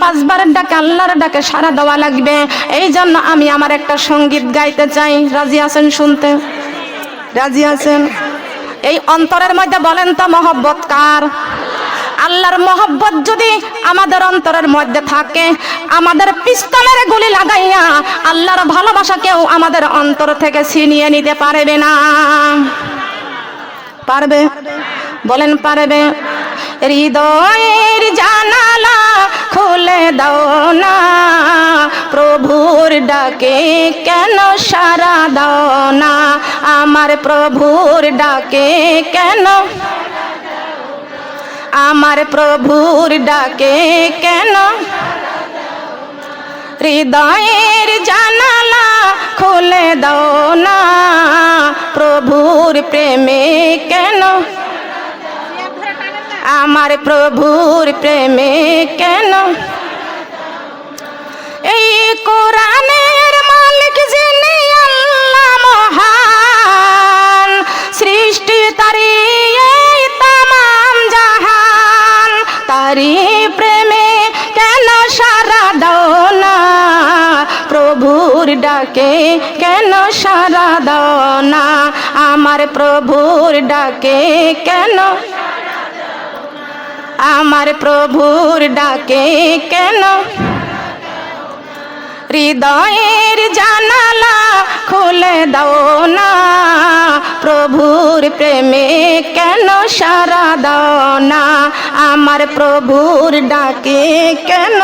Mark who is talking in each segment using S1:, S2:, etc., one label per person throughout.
S1: পাঁচবারের ডাকে আল্লাহর ডাকে সারা দেওয়া লাগবে। এই জন্য আমি আমার একটা সংগীত গাইতে চাই। রাজি আছেন শুনতে? রাজি আছেন? এই অন্তরের মধ্যে বলেন তো, মহব্বত কার? আল্লাহর মহব্বত যদি আমাদের অন্তরের মধ্যে থাকে, আমাদের পিস্তলের গুলি লাগাইয়া আল্লাহর ভালোবাসা কেউ আমাদের অন্তর থেকে ছিনিয়ে নিতে পারবে না। পারবে? বলেন পারবে? হৃদয়ের জানালা খুলে দাও না। প্রভুর ডাকে কেন সারা দাও না? আমার প্রভুর ডাকে কেন? আমার প্রভুর ডাকে কেন? হৃদয়ের জানালা খুলে দাও না। প্রভুর প্রেমে কেন? আমার প্রভুর প্রেমে কেন? এই কোরআনের মালিক যিনি আল্লাহ মহান, সৃষ্টি তারি এই তামাম জাহান তারি প্রেমে কেন সারা দাও না? প্রভুর ডাকে কেন সারা দাও না? আমার প্রভুর ডাকে কেন আমার প্রভুর ডাকে কেন? হৃদয়ের জানালা খুলে দাও না। প্রভুর প্রেমে কেন সারা দাও না? আমার প্রভুর ডাকে কেন?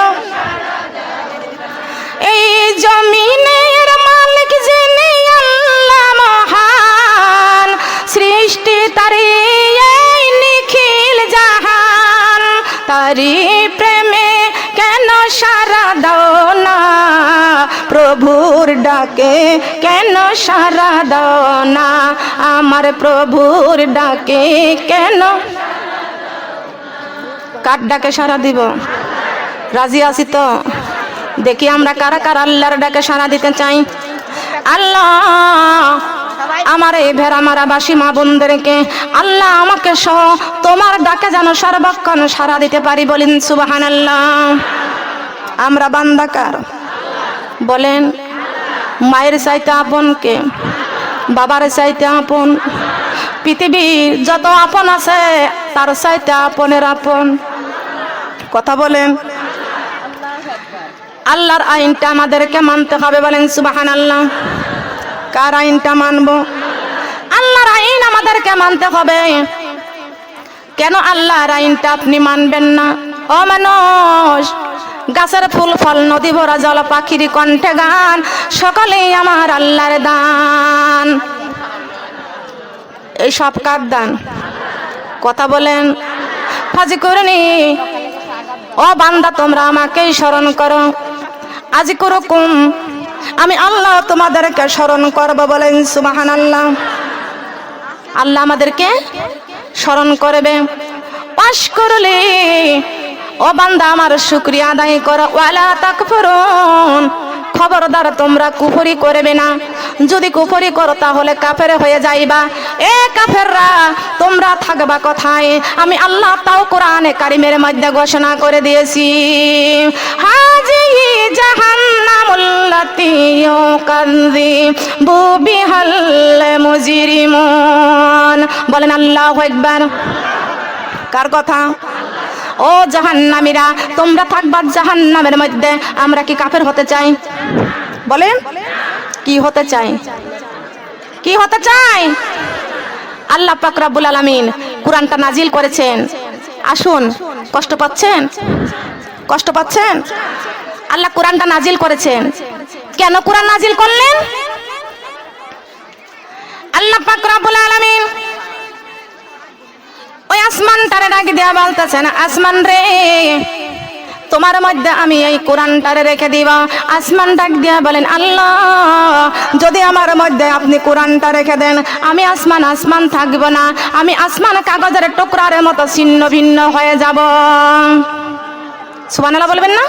S1: এই জমিনের মালিক যিনি আল্লাহ মহান, সৃষ্টি তারি তারি প্রেমে কেন সারা দাও না? প্রভুর ডাকে কেন সারা দাও না? আমার প্রভুর ডাকে কেন? কার ডাকে সারা দিব? রাজি আছি তো? দেখি আমরা কারা কারা আল্লাহর ডাকে সারা দিতে চাই। আল্লাহ আমার এই ভেড়া মারা বাসি মা বোনদেরকে, আল্লাহ আমাকে সহ তোমার ডাকে যেন সর্বক্ষণ সারা দিতে পারি বলেন সুবাহান আল্লাহ আমরা বান্দাকার। বলেন, মায়ের চাইতে আপনকে, বাবার চাইতে আপন, পৃথিবীর যত আপন আছে, তার চাইতে আপনের আপন। কথা বলেন, আল্লাহর আইনটা আমাদেরকে মানতে হবে বলেন সুবাহান আল্লাহ কার আইনটা মানবো? আল্লাহর আইন আমাদেরকে মানতে হবে। কেন আল্লাহর আইনটা আপনি মানবেন না? ও মানুষ, গাছের ফুল, ফল, নদী ভরা জল, পাখির কণ্ঠে গান, সকলেই আমার আল্লাহর দান। এই সব কার দান? কথা বলেন। ফাজি করিনি। ও বান্দা, তোমরা আমাকেই স্মরণ করো। আজ করুকুম। আমি আল্লাহ তোমাদেরকে স্মরণ করব বলেন সুবাহান আল্লাহ আল্লাহ আমাদেরকে স্মরণ করবে। পাশ করলে, ও বান্দা আমার শুক্রিয়া আদায় করো। ওয়ালা তাকফুরুন। খবরদার তোমরা কুফরি করবে না। যদি কুফরি করো, তাহলে কাফের হয়ে যাইবা। এ কাফেররা, তোমরা থাকবা কোথায়? আমি আল্লাহ তাও কোরআনে কারিমের মধ্যে ঘোষণা করে দিয়েছি। হাজি জাহান্নামুল্লাতি ইউকাযযি বুবিহাল মুজরিমুন। বলেন আল্লাহু আকবার। কার কথা? ও জাহান্নামীরা, তোমরা থাকবা জাহান্নামের মধ্যে, আমরা কি কাফের হতে চাই? বলেন, কি হতে চাই? কি হতে চাই? আল্লাহ পাক রাব্বুল আলামিন কোরআনটা নাজিল করেছেন। আসুন, কষ্ট পাচ্ছেন? কষ্ট পাচ্ছেন? আল্লাহ কোরআনটা নাজিল করেছেন। কেন কোরআন নাজিল করলেন? আল্লাহ পাক রাব্বুল আলামিন ওই আসমান আসমানটারে ডাকি দেয়া বলতেছেন, আসমান রে, তোমার মধ্যে আমি এই কোরআনটারে রেখে দিব। আসমান ডাক দিয়া বলেন, আল্লাহ, যদি আমার মধ্যে আপনি কোরআনটা রেখে দেন, আমি আসমান আসমান থাকব না, আমি আসমান কাগজের টুকরার মতো ছিন্ন ভিন্ন হয়ে যাব। সুবহানাল্লাহ বলবেন না?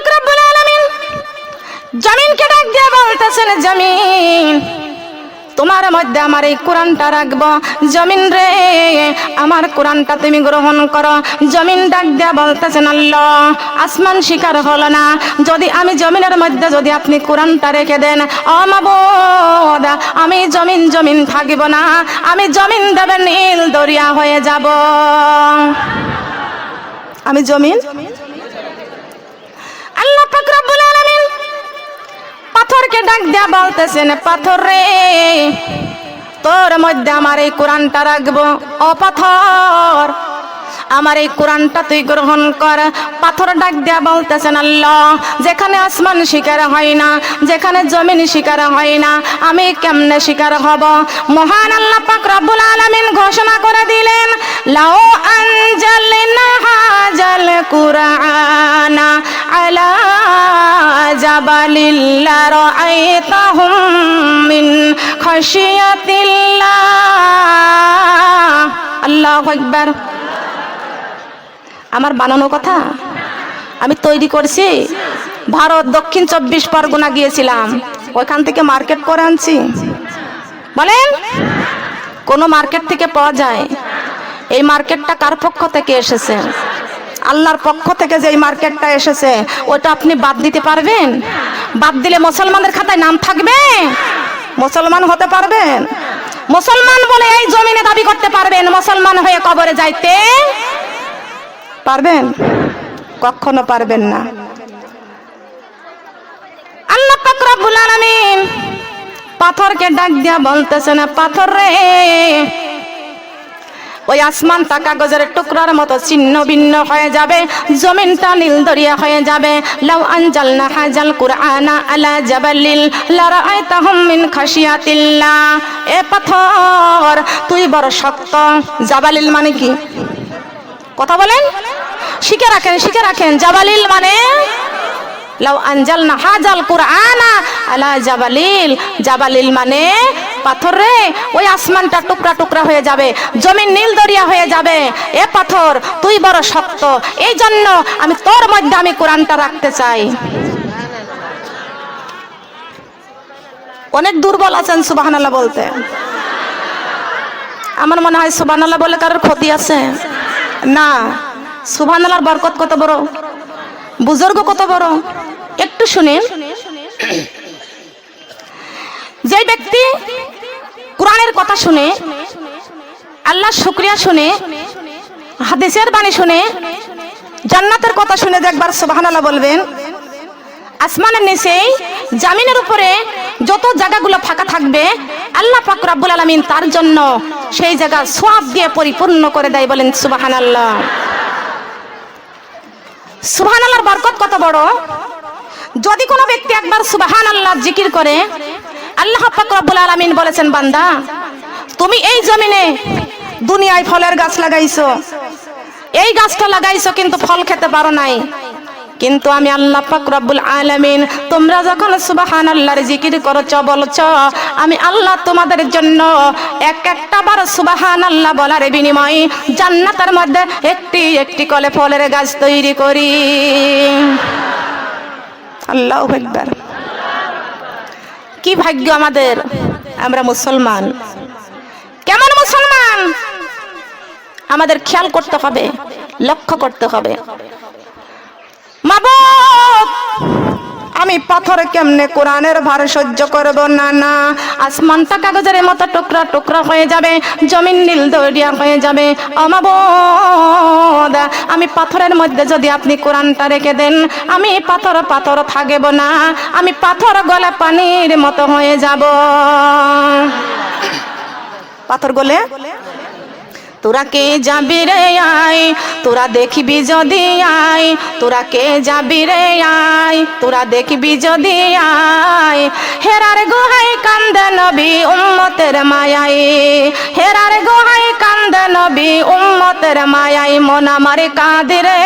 S1: পাক রব্বুল আলামিন জমিনকে ডাক দিয়া বলতেছেন, জমিন, তোমার মধ্যে আমার এই কোরআনটা রাখব। জমিন রে, আমার কোরআনটা তুমি গ্রহণ করো। জমিন ডাক দেয়া বলতেছেন, আল্লাহ, আসমান শিকার হলো না। যদি আমি জমিনের মধ্যে যদি আপনি কোরআনটা রেখে দেন অমাবোদ আমি জমিন জমিন থাকিব না। আমি জমিন দেবে নীল দরিয়া হয়ে যাব। আমি জমিন আল্লাহ পাক রব্বুল আলামিন। পাথরকে ডাক দেয়া বলতেছেন, পাথর রে, তোর মধ্যে আমার এই কোরআনটা রাখব। পাথর, আমার এই কোরআনটা তুই গ্রহণ কর। পাথর ডাক দেয়া বলতেছেন, আল্লাহ, যেখানে আসমান শিকার হয় না, যেখানে জমিন শিকার হয় না, আমি কেমনে শিকার হব? মহান আল্লাহ পাক রব্বুল আলামিন ঘোষণা করে দিলেন লাও আনজালনা হাজাল কুরআনা। জাবালিল লারাআইতাহুম মিন খাশিয়াতিল্লাহ। আল্লাহু আকবার। আমার বানানো কথা? আমি তৈরি করছি। ভারত দক্ষিণ চব্বিশ পরগনা গিয়েছিলাম। ওইখান থেকে মার্কেট করে আনছি। বলেন, কোনো মার্কেট থেকে পাওয়া যায়? এই মার্কেটটা কার পক্ষ থেকে এসেছে? আল্লাহর পক্ষ থেকে যে মার্কেটটা এসেছে, ওটা আপনি বাদ দিতে পারবেন? বাদ দিলে মুসলমানদের খাতায় নাম থাকবে? মুসলমান হতে পারবেন? মুসলমান বলে এই জমিনে দাবি করতে পারবেন, মুসলমান হয়ে কবরে যাইতে পারবেন? কখনো পারবেন না। আল্লাহ পাক রব্বুল আলামিন পাথরকে ডাক দিয়া বলতেছে না পাথর রে ওই আসমানটা কাগজের টুকরার মতো ছিন্ন ভিন্ন হয়ে যাবে। জমিনটা নীল দরিয়া হয়ে যাবে। লাউ আনজালনা হাজাল কুরআনা আলা জাবালিল লারাআইতাহুম মিন খাশিয়াতিল্লাহ। এ পাথর, তুই বড় শক্ত। জাবালিল মানে কি? কথা বলেন? শিখে রাখেন শিখে রাখেন। জাবালিল মানে? লাউ আনজালনা হাজাল কুরআনা আলা জাবালিল। জাবালিল মানে পাথর রে? ওই আসমানটা টুকরা টুকরা হয়ে যাবে, জমিন নীল দরিয়া হয়ে যাবে। এ পাথর, তুই বড় শক্ত। এই জন্য আমি তোর মধ্যে আমি কোরআনটা রাখতে চাই। অনেক দুর্বল আছেন সুবহানাল্লাহ বলতে। আমার মনে হয় সুবহানাল্লাহ বলে কারোর ক্ষতি আছে? না। সুবহানাল্লাহর বরকত কত বড়? বুজুর্গ কত বড়? একটু শুনেন। যে ব্যক্তি কোরআনের কথা শুনে আল্লাহ শুক্রিয়া শুনে, হাদিসের বাণী শুনে, জান্নাতের কথা শুনে যে একবার সুবহানাল্লাহ বলবেন, আসমানের নিচে জামিনের উপরে যত জায়গাগুলো ফাঁকা থাকবে, আল্লাহ পাক রাব্বুল আলামিন তার জন্য সেই জায়গা সোয়াব দিয়ে পরিপূর্ণ করে দেয় বলেন সুবহানাল্লাহ। সুবহানাল্লাহর বরকত কত বড়? যদি কোনো ব্যক্তি একবার সুবাহান আল্লাহ জিকির করে আল্লাহ পাক আলামিন বলেছেন, বান্দা, তুমি এই জমিনে দুনিয়ায় ফলের গাছ লাগাইছো। এই গাছটা লাগাইছো কিন্তু ফল খেতে পারো নাই। কিন্তু আমি আল্লাহ পাক রব্বুল আলামিন, তোমরা যখন সুবহানাল্লাহর জিকির করছ, বলছ, আমি আল্লাহ তোমাদের জন্য এক একটা বার সুবহানাল্লাহ বলার বিনিময়ে জান্নাতের মধ্যে একটি একটি কলে ফলের গাছ তৈরি করি। আল্লাহু আকবার। কি ভাগ্য আমাদের? আমরা মুসলমান। কেমন মুসলমান? আমাদের খেয়াল করতে হবে, লক্ষ্য করতে হবে। মাবুদ! আমি পাথর কেমনে কোরআনের ভার সহ্য করব? না না। আসমানটা কাগজের মতো টুকরা টুকরা হয়ে যাবে, জমিন নীল দরিয়া হয়ে যাবে। অমাবদ, আমি পাথরের মধ্যে যদি আপনি কোরআনটা রেখে দেন, আমি পাথর পাথর থাকব না, আমি পাথর গলে পানির মতো হয়ে যাব। পাথর গলে? তোরা কে যাবি রে আয়? তোরা দেখবি যদি আয়। তোরা কে যাবি রে আয়? তোরা দেখবি যদি আয়। হেরার গোহাই কান্দে নবী উম্মতের মায়াই হেরার গোহাই কান্দে নবী উম্মতের মায়াই মন আমার কাঁদিরে,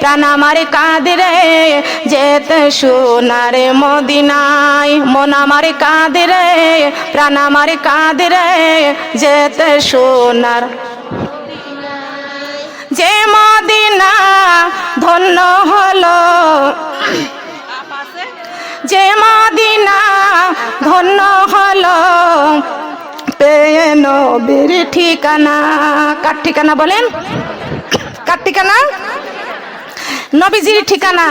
S1: প্রাণ আমার কাঁদিরে। যেতে সোনারে মদিনায় মন আমার কাঁদিরে, প্রাণ আমার কাঁদিরে। যেতে সোনার যে মদিনা ধন্য হলো। যে মদিনা ধন্য হলো। পেয়ে নবীর ঠিকানা। কার ঠিকানা বলেন? কার ঠিকানা? নবীজির ঠিকানা।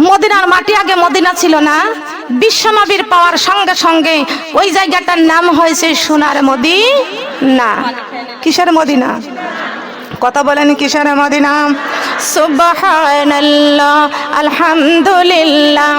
S1: মদিনার মাটি আগে মদিনা ছিল না। বিশ্বনবীর পাওয়ার সঙ্গে সঙ্গে ওই জায়গাটার নাম হয়েছে সোনার মদি না কিসের মদিনা? কথা বলেন কিসের মদিনা সুবহানাল্লাহ আলহামদুলিল্লাহ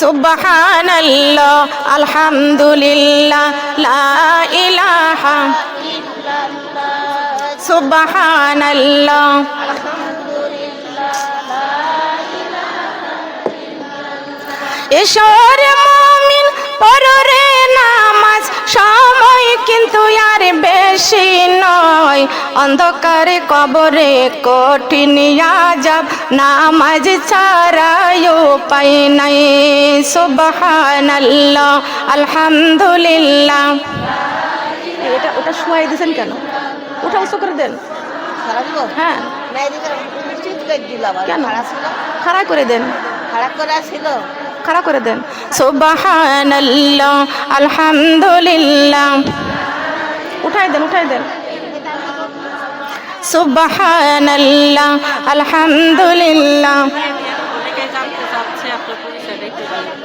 S1: সুবহানাল্লাহ আলহামদুলিল্লাহ লা ইলাহা সুবহানাল্লাহ ঈশ্বর মমিন পররে আর বেশি নয়। অন্ধকারে কবরে কঠিন আজাব নামাজ ছাড়াই পাই নাই। সুবহানাল্লাহ আলহামদুলিল্লাহ। এটা ওটা শোয়াই দিয়েছেন কেন? ওটা উঁচু করে দেন।
S2: খারাপ
S1: হ্যাঁ।
S2: করে
S1: কেন?
S2: খারাপ
S1: খাড়া করে দেন।
S2: খারাপ করে ছিল?
S1: খাড়া করে দেন। সুবহানাল্লাহ আলহামদুলিল্লাহ। উঠাই দেন উঠাই দেন। আলহামদুলিল্লাহ
S3: অনেকে জানতে চাচ্ছে আপনার পরিচয়টা একটু বলেন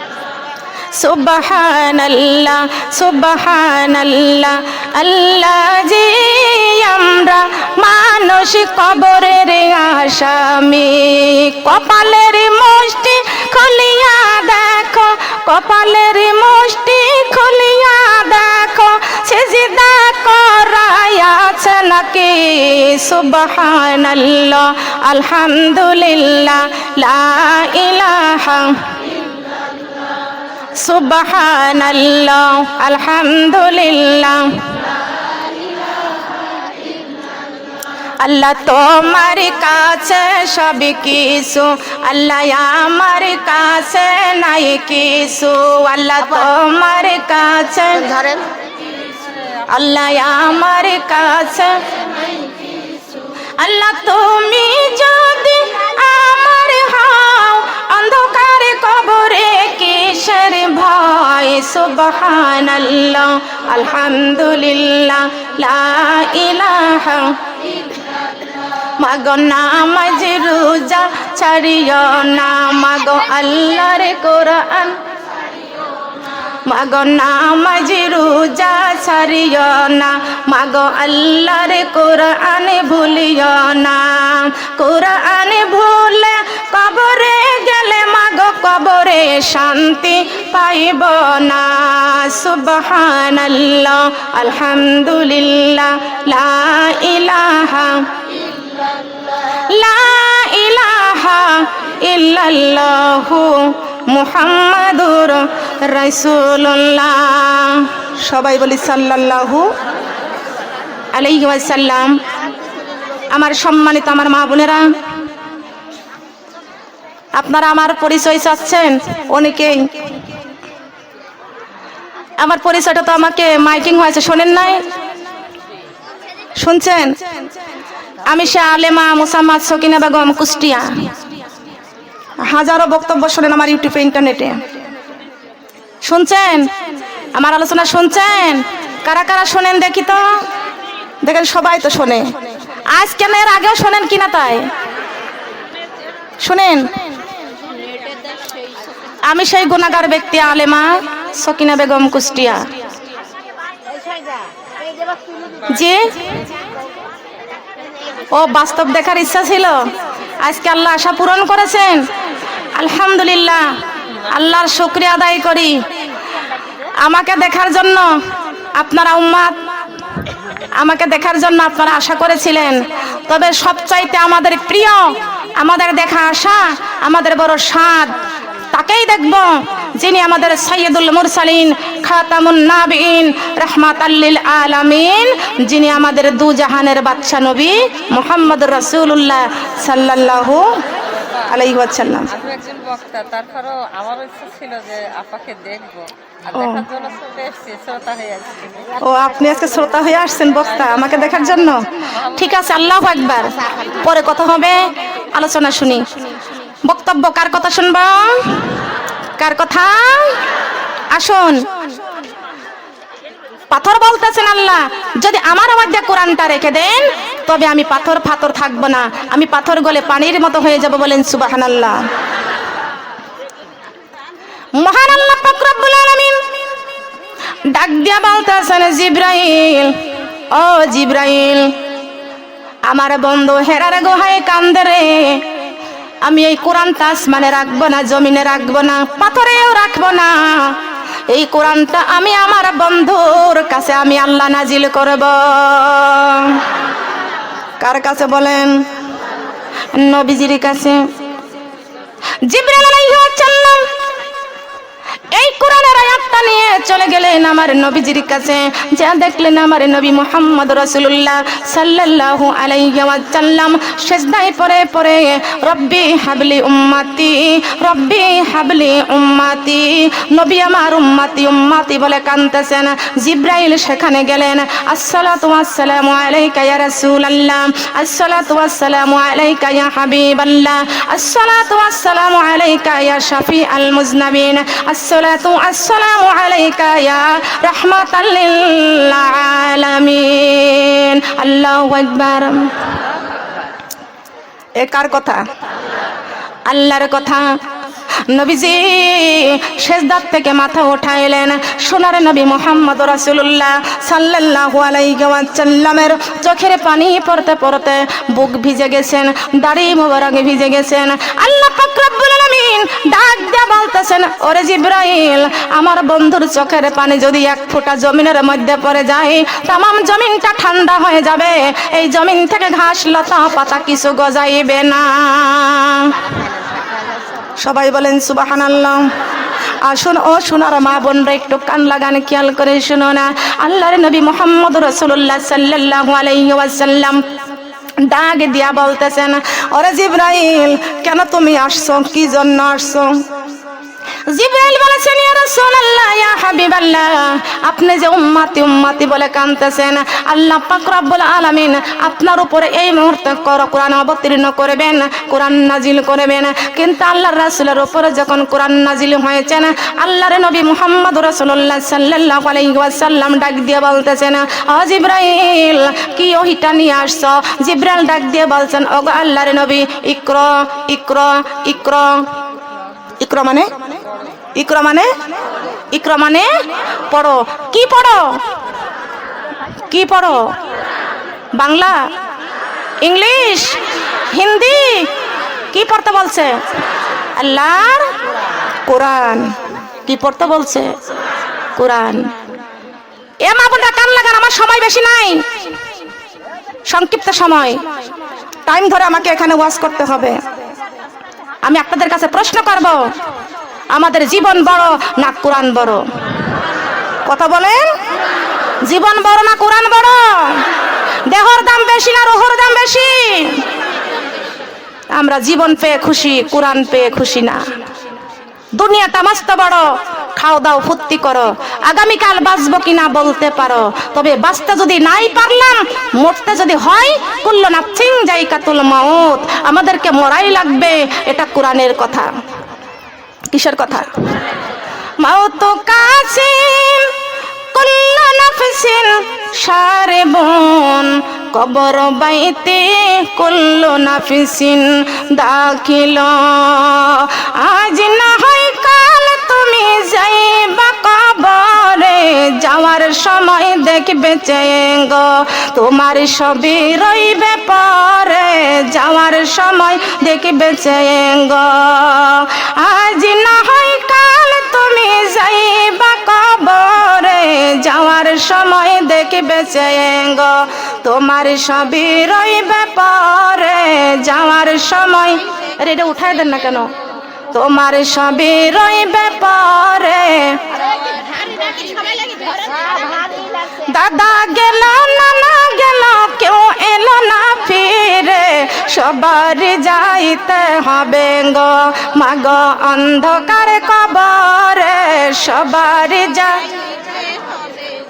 S1: সুবহানাল্লাহ সুবহানাল্লাহ। আল্লাহ জি, আমরা মানুষ কবরের আসামি। কপালের মুষ্টি খুলিয়া দেখো, কপালের মুষ্টি খুলিয়া দেখো। সেজিদা করাই আছে নাকি? সুবহানাল্লাহ, আলহামদুলিল্লাহ, লা ইলাহা সুবহানাল্লাহ আলহামদুলিল্লাহ। আল্লাহ তোমার কাছে সব কিছু আল্লাহ আমার কাছে নাই কিছু। আল্লাহ তোমার কাছে
S2: ধরেন।
S1: আল্লাহ আমার কাছে আল্লাহ তুমি যদি অন্ধকার কবরে কিসের ভয়? সুবহানাল্লাহ আলহামদুলিল্লাহ মাগো নামাজ রোজা ছাড়িও না মাগো আল্লাহর কোরআন মাগো নামাজ রোজা ছাড়িও না। মাগো আল্লাহর কোরআন ভুলিও না। কোরআন ভুলে কবরে গেলে মাগো কবরে শান্তি পাইব না। সুবহানাল্লাহ, আলহামদুলিল্লাহ, লা ইলাহা লা ইলাহা ইল্লাল্লাহু মুহাম্মাদুর রাসূলুল্লাহ। সবাই বলি সাল্লাল্লাহু আলাইহি ওয়াসাল্লাম। আমার সম্মানিত আমার মা বোনেরা, আপনারা আমার পরিচয় চাচ্ছেন? অনেকেই। আমার পরিচয়টা তো আমাকে মাইকিং হয়েছে, শোনেন নাই? শুনছেন? আমি সে আলেমা মুসাম্মাদ সকিনা বেগম কুষ্টিয়া। হাজারো বক্তব্য শোনেন আমার ইউটিউবে, ইন্টারনেটে। শুনছেন? আমার আলোচনা শুনছেন? কারা কারা শোনেন দেখি তো? দেখেন সবাই তো শোনে। আজ কেন এর আগেও শোনেন কিনা তাই? শোনেন? আমি সেই গুণাগার ব্যক্তি আলেমা সকিনা বেগম কুষ্টিয়া। জি? ও বাস্তব দেখার ইচ্ছা ছিল? আজকে আল্লাহ আশা পূরণ করেছেন? আলহামদুলিল্লাহ, আল্লাহর শুক্রিয়া আদায় করি। আমাকে দেখার জন্য আপনারা উম্মাদ, আমাকে দেখার জন্য আপনারা আশা করেছিলেন। তবে সবচাইতে আমাদের প্রিয়, আমাদের দেখা আশা, আমাদের বড় স্বাদ, তাকেই দেখব যিনি আমাদের সৈয়দুল মুরসালিন, খাতামুন নাবিন রহমাত আল্লিল আলামিন, যিনি আমাদের দু জাহানের বাদশা নবী মোহাম্মদ রসুল্লাহ সাল্লাল্লাহু আলাইহি ওয়াসাল্লাম।
S3: আমি একজন বক্তা তারপরেও আমারও ইচ্ছা ছিল যে আপাকে দেখব।
S1: ও। আপনি আজকে শ্রোতা হয়ে আসছেন বক্তা আমাকে দেখার জন্য? ঠিক আছে আল্লাহ একবার পরে কথা হবে আলোচনা শুনি। বক্তব্য কার কথা শুনব? কার কথা? আসুন। পাথর বলতেছেন আল্লাহ যদি আমার মধ্যে কোরআনটা রেখে দেন তবে আমি পাথর ফাথর থাকব না। আমি পাথর গলে পানির মতো হয়ে যাব বলেন সুবাহান আল্লাহ মহান আল্লাহ আলামিন ডাক দিয়া বলতেছেন, জিব্রাইল, ও জিব্রাইল, আমার বন্ধু হেরার গোহায় কান্দে রে। আমি এই কোরআনটা আসমানে রাখব না, জমিনে রাখব না, পাথরেও রাখব না। এই কোরআনটা আমি আমার বন্ধুর কাছে আমি আল্লাহ নাজিল করব। কার কাছে বলেন? নবীজির কাছে। জিব্রাইল আলাইহিস সালাম এই কোরআনের চলে গেলেন আমার নবীজির কাছে। যা দেখলেন আমার নবী মোহাম্মদ রসুল্লাহ সাল্লাল্লাহু আলাইহি ওয়াসাল্লাম, সেজদায় পরে পরে রব্বি হাবলি উম্মাতি, রব্বি হাবলি উম্মাতি, নবী আমার উম্মাতি উম্মাতি বলে কাঁদতেছেন। জিব্রাইল সেখানে গেলেন। আসসালাতু ওয়াসসালামু আলাইকা ইয়া রাসূলুল্লাহ, আসসালাতু ওয়াসসালামু আলাইকা ইয়া হাবিবাল্লাহ, আসসালাতু ওয়াসসালামু আলাইকা ইয়া শাফি আল মুজনাবিন, আসসালাতু আসসালামু আলাইকা আল্লাহর কথা। নবীজি শেষদার থেকে মাথা উঠাইলেন। সোনার নবী মোহাম্মদ রাসূলুল্লাহ সাল্লাল্লাহু আলাইহি ওয়াসাল্লামের চোখের পানি পড়তে পড়তে বুক ভিজে গেছেন, দাড়ি মোবারক ভিজে গেছেন। আল্লাহ পাক রব্বুল ডাক দিয়ে বলতেছেন, ওরে জিব্রাইল, আমার বন্ধুর চোখের পানি যদি এক ফোঁটা জমিনের মধ্যে পড়ে যায়, তামাম জমিনটা ঠান্ডা হয়ে যাবে। এই জমিন থেকে ঘাস, লতা, পাতা কিছু গজাইবে না। সবাই বলেন সুবাহান আল্লাহ আসুন, ও সোনার মা বোনরা, একটু কান লাগান, খেয়াল করে শুনো না আল্লাহর নবী মোহাম্মদ রসুল্লাহ সাল্লাল্লাহু আলাইহি ওয়াসাল্লাম ডাক দিয়া বলতেছেন ওরে জিব্রাইল কেন তুমি আসছো? কি জন্য আসছো? জিব্রাইল বলেছেন ইয়া রাসূলুল্লাহ, ইয়া হাবিবাল্লাহ, আপনি যে উম্মতি উম্মতি বলে কাঁদতেছেন আল্লাহ পাক রব্বুল আলামিন আপনার উপরে এই মুহূর্তে কর কোরআন অবতীর্ণ করবেন, কোরআন নাজিল করবেন। কিন্তু আল্লাহর রাসূলের উপরে যখন কোরআন নাজিল হয়েছেন, আল্লাহর নবী মুহাম্মদ রাসূলুল্লাহ সাল্লাল্লাহু আলাইহি ওয়াসাল্লাম ডাক দিয়ে বলতেছেন, ও জিব্রাইল, কি ওহিটা নিয়ে আসছো? জিব্রাইল ডাক দিয়ে বলছেন, ওগো আল্লাহর নবী, ইকরা ইকরা ইকরা ইকরা মানে? ইকরা মানে? ইকরা মানে পড়ো। কি পড়ো? কি পড়ো? বাংলা? ইংলিশ? হিন্দি? কি পড়তে বলছে? আল্লাহর কোরআন। কি পড়তে বলছে? কোরআন। এ মা বোনরা, কান লাগান, আমার সময় বেশি নাই। সংক্ষিপ্ত সময়। টাইম ধরে আমাকে এখানে ওয়াজ করতে হবে। আমি আপনাদের কাছে প্রশ্ন করব। আমাদের জীবন বড় না কোরআন বড়? কথা বলেন? জীবন বড় না কোরআন বড়? দেহর দাম বেশি না রোহর দাম বেশি? আমরা জীবন পেয়ে খুশি, কোরআন পেয়ে খুশি না। দুনিয়াটা মস্ত বড়। খাও দাও, ফুর্তি করো। আগামীকাল বাঁচবো কিনা বলতে পারো। তবে বাঁচতে যদি নাই পারলাম, মরতে যদি হয় কুল্ল নাফসিং জাইকাতুল মাউত, আমাদেরকে মরাই লাগবে, এটা কোরআনের কথা। কিসের কথা? মাও তো কাসিম কুল্ল নাফসিন সারেবন কবর বাইতে কুল্ল নাফিসিন দাখিল দেখবে চেঙ্গ। তোমার সবই রইবে পরে, যাওয়ার সময় দেখবে চেঙ্গ। আজ না হয় কাল তুমি যাইবা কবরে, যাওয়ার সময় দেখবে চেঙ্গ। তোমার সবই রইবে পরে, যাওয়ার সময় আরে, এটা উঠাই দেন না কেন? তোমার সবই রইবে পরে। দাদা গেল, নানা গেল, কেউ এলো না ফিরে। সবার যাইতে হবে গো, মাগ অন্ধকার কবরে। সবার যাই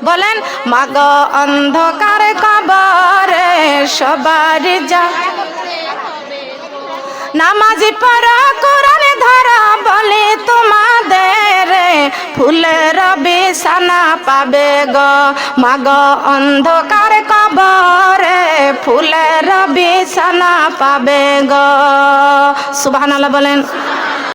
S1: বলেন, মাগ অন্ধকার কবরে সবার যা নামাজি পড়া, কোরআন ধরা বলে তোমাদের। ফুলের বিছানা পাবে গো মাগ অন্ধকার কবরে ফুলের বিছানা পাবে গো সুবহানাল্লাহ বলেন